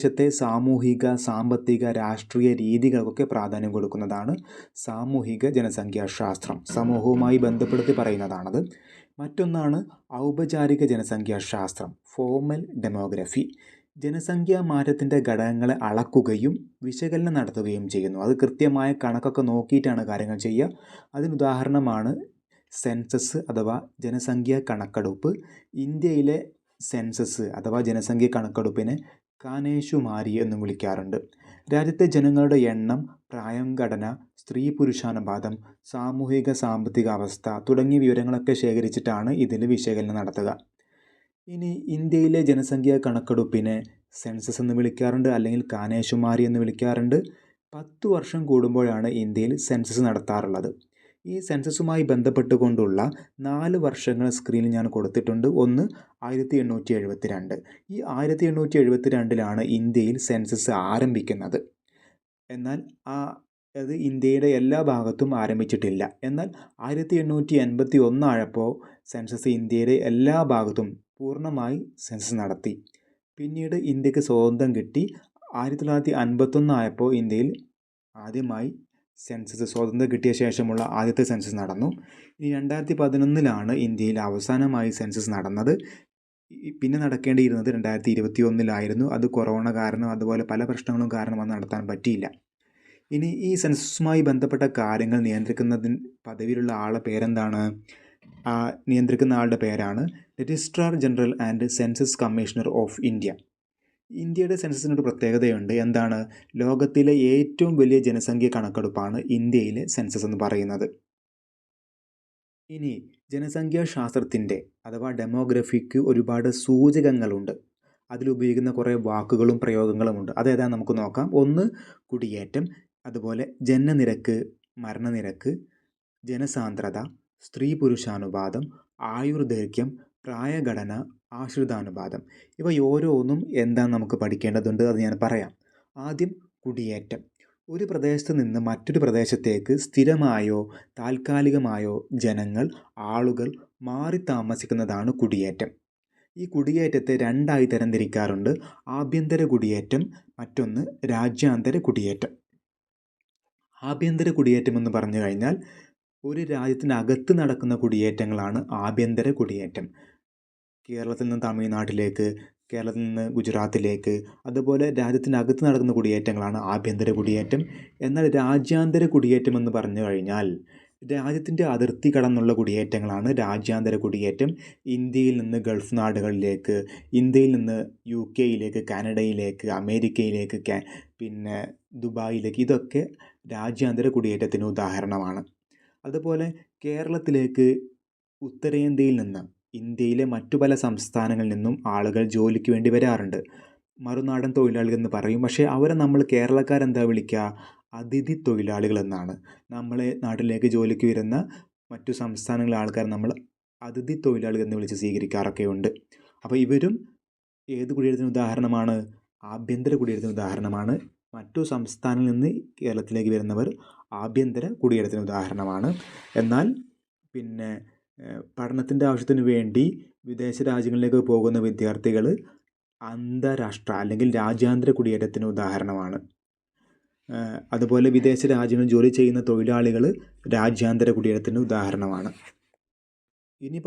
ദേശത്തെ സാമൂഹിക സാമ്പത്തിക രാഷ്ട്രീയ രീതികൾക്കൊക്കെ പ്രാധാന്യം കൊടുക്കുന്നതാണ് സാമൂഹിക ജനസംഖ്യാശാസ്ത്രം. സമൂഹവുമായി ബന്ധപ്പെടുത്തി പറയുന്നതാണത്. മറ്റൊന്നാണ് ഔപചാരിക ജനസംഖ്യാശാസ്ത്രം ഫോമൽ ഡെമോഗ്രഫി. ജനസംഖ്യാ മാറ്റത്തിന്റെ ഘടകങ്ങളെ അളക്കുകയും വിശകലനം നടത്തുകയും ചെയ്യുന്നു. അത് കൃത്യമായ കണക്കൊക്കെ നോക്കിയിട്ടാണ് കാര്യങ്ങൾ ചെയ്യുക. അതിനുദാഹരണമാണ് സെൻസസ് അഥവാ ജനസംഖ്യാ കണക്കെടുപ്പ്. ഇന്ത്യയിലെ സെൻസസ് അഥവാ ജനസംഖ്യ കണക്കെടുപ്പിനെ കാനേഷുമാരി എന്നും വിളിക്കാറുണ്ട്. രാജ്യത്തെ ജനങ്ങളുടെ എണ്ണം പ്രായം ഘടന സ്ത്രീ പുരുഷാനുപാതം സാമൂഹിക സാമ്പത്തിക അവസ്ഥ തുടങ്ങിയ വിവരങ്ങളൊക്കെ ശേഖരിച്ചിട്ടാണ് ഇതിൽ വിശകലനം നടത്തുക. ഇനി ഇന്ത്യയിലെ ജനസംഖ്യാ കണക്കെടുപ്പിനെ സെൻസസ് എന്ന് വിളിക്കാറുണ്ട് അല്ലെങ്കിൽ കാനേഷുമാരി എന്ന് വിളിക്കാറുണ്ട്. പത്തു വർഷം കൂടുമ്പോഴാണ് ഇന്ത്യയിൽ സെൻസസ് നടത്താറുള്ളത്. ഈ സെൻസസുമായി ബന്ധപ്പെട്ടുകൊണ്ടുള്ള നാല് വർഷങ്ങൾ സ്ക്രീനിൽ ഞാൻ കൊടുത്തിട്ടുണ്ട്. ഒന്ന് ആയിരത്തി എണ്ണൂറ്റി എഴുപത്തി രണ്ട് ഈ ആയിരത്തി എണ്ണൂറ്റി എഴുപത്തി രണ്ടിലാണ് ഇന്ത്യയിൽ സെൻസസ് ആരംഭിക്കുന്നത്. എന്നാൽ ആ അത് ഇന്ത്യയുടെ എല്ലാ ഭാഗത്തും ആരംഭിച്ചിട്ടില്ല. എന്നാൽ ആയിരത്തി എണ്ണൂറ്റി എൺപത്തി ഒന്നായപ്പോൾ സെൻസസ് ഇന്ത്യയുടെ എല്ലാ ഭാഗത്തും പൂർണമായി സെൻസസ് നടത്തി. പിന്നീട് ഇന്ത്യയ്ക്ക് സ്വാതന്ത്ര്യം കിട്ടി. ആയിരത്തി തൊള്ളായിരത്തി അൻപത്തൊന്നായപ്പോൾ ഇന്ത്യയിൽ ആദ്യമായി സെൻസസ് സ്വാതന്ത്ര്യം കിട്ടിയ ശേഷമുള്ള ആദ്യത്തെ സെൻസസ് നടന്നു. ഇനി രണ്ടായിരത്തി പതിനൊന്നിലാണ് ഇന്ത്യയിൽ അവസാനമായി സെൻസസ് നടന്നത്. പിന്നെ നടക്കേണ്ടിയിരുന്നത് രണ്ടായിരത്തി ഇരുപത്തി ഒന്നിലായിരുന്നു അത് കൊറോണ കാരണം അതുപോലെ പല പ്രശ്നങ്ങളും കാരണം അത് നടത്താൻ പറ്റിയില്ല. ഇനി ഈ സെൻസസുമായി ബന്ധപ്പെട്ട കാര്യങ്ങൾ നിയന്ത്രിക്കുന്നതിന് പദവിയിലുള്ള ആളെ പേരെന്താണ്? നിയന്ത്രിക്കുന്ന ആളുടെ പേരാണ് registrar general and census commissioner of India. ഇന്ത്യയുടെ സെൻസസിനൊരു പ്രത്യേകതയുണ്ട്. എന്താണ്? ലോകത്തിലെ ഏറ്റവും വലിയ ജനസംഖ്യ കണക്കെടുപ്പാണ് ഇന്ത്യയിലെ സെൻസസ് എന്ന് പറയുന്നത്. ഇനി ജനസംഖ്യാശാസ്ത്രത്തിന്റെ അഥവാ ഡെമോഗ്രഫിക്ക് ഒരുപാട് സൂചകങ്ങളുണ്ട്. അതിലുപയോഗിക്കുന്ന കുറേ വാക്കുകളും പ്രയോഗങ്ങളുമുണ്ട്. അതേതാണ് നമുക്ക് നോക്കാം. ഒന്ന് കുടിയേറ്റം. അതുപോലെ ജനനിരക്ക് മരണനിരക്ക് ജനസാന്ദ്രത സ്ത്രീ പുരുഷാനുപാതം ആയുർദൈർഘ്യം പ്രായഘടന ആശ്രിതാനുപാതം. ഇവ ഓരോന്നും എന്താണെന്ന് നമുക്ക് പഠിക്കേണ്ടതുണ്ട് അത് ഞാൻ പറയാം. ആദ്യം കുടിയേറ്റം. ഒരു പ്രദേശത്ത് നിന്ന് മറ്റൊരു പ്രദേശത്തേക്ക് സ്ഥിരമായോ താൽക്കാലികമായോ ജനങ്ങൾ ആളുകൾ മാറി താമസിക്കുന്നതാണ് കുടിയേറ്റം. ഈ കുടിയേറ്റത്തെ രണ്ടായി തരംതിരിക്കാറുണ്ട്. ആഭ്യന്തര കുടിയേറ്റം മറ്റൊന്ന് രാജ്യാന്തര കുടിയേറ്റം. ആഭ്യന്തര കുടിയേറ്റം എന്ന് പറഞ്ഞു കഴിഞ്ഞാൽ ഒരു രാജ്യത്തിനകത്ത് നടക്കുന്ന കുടിയേറ്റങ്ങളാണ് ആഭ്യന്തര കുടിയേറ്റം. കേരളത്തിൽ നിന്ന് തമിഴ്നാട്ടിലേക്ക് കേരളത്തിൽ നിന്ന് ഗുജറാത്തിലേക്ക് അതുപോലെ രാജ്യത്തിനകത്ത് നടക്കുന്ന കുടിയേറ്റങ്ങളാണ് ആഭ്യന്തര കുടിയേറ്റം. എന്നാൽ രാജ്യാന്തര കുടിയേറ്റം എന്ന് പറഞ്ഞു കഴിഞ്ഞാൽ രാജ്യത്തിന്റെ അതിർത്തി കടന്നുള്ള കുടിയേറ്റങ്ങളാണ് രാജ്യാന്തര കുടിയേറ്റം. ഇന്ത്യയിൽ നിന്ന് ഗൾഫ് നാടുകളിലേക്ക് ഇന്ത്യയിൽ നിന്ന് യു കെയിലേക്ക് കാനഡയിലേക്ക് അമേരിക്കയിലേക്ക് പിന്നെ ദുബായിലേക്ക് ഇതൊക്കെ രാജ്യാന്തര കുടിയേറ്റത്തിന് ഉദാഹരണമാണ്. അതുപോലെ കേരളത്തിലേക്ക് ഉത്തരേന്ത്യയിൽ നിന്ന് ഇന്ത്യയിലെ മറ്റു പല സംസ്ഥാനങ്ങളിൽ നിന്നും ആളുകൾ ജോലിക്ക് വേണ്ടി വരാറുണ്ട്. മറുനാടൻ തൊഴിലാളികൾ എന്ന് പറയും. പക്ഷേ അവരെ നമ്മൾ കേരളക്കാരെന്താ വിളിക്കുക അതിഥി തൊഴിലാളികൾ എന്നാണ്. നമ്മളെ നാട്ടിലേക്ക് ജോലിക്ക് വരുന്ന മറ്റു സംസ്ഥാനങ്ങളിലെ ആൾക്കാർ നമ്മൾ അതിഥി തൊഴിലാളികൾ എന്ന് വിളിച്ച് സ്വീകരിക്കാറൊക്കെയുണ്ട് അപ്പോൾ ഇവരും ഏത് കുടിയേറ്റത്തിന് ഉദാഹരണമാണ്? ആഭ്യന്തര കുടിയേറ്റത്തിന് ഉദാഹരണമാണ്. മറ്റു സംസ്ഥാനങ്ങളിൽ നിന്ന് കേരളത്തിലേക്ക് വരുന്നവർ ആഭ്യന്തര കുടിയേറ്റത്തിന് ഉദാഹരണമാണ്. എന്നാൽ പിന്നെ പഠനത്തിന്റെ ആവശ്യത്തിന് വേണ്ടി വിദേശ രാജ്യങ്ങളിലേക്ക് പോകുന്ന വിദ്യാർത്ഥികൾ അന്താരാഷ്ട്ര അല്ലെങ്കിൽ രാജ്യാന്തര കുടിയേറ്റത്തിന് ഉദാഹരണമാണ്. അതുപോലെ വിദേശ രാജ്യങ്ങളിൽ ജോലി ചെയ്യുന്ന തൊഴിലാളികൾ രാജ്യാന്തര കുടിയേറ്റത്തിന് ഉദാഹരണമാണ്. ഇനി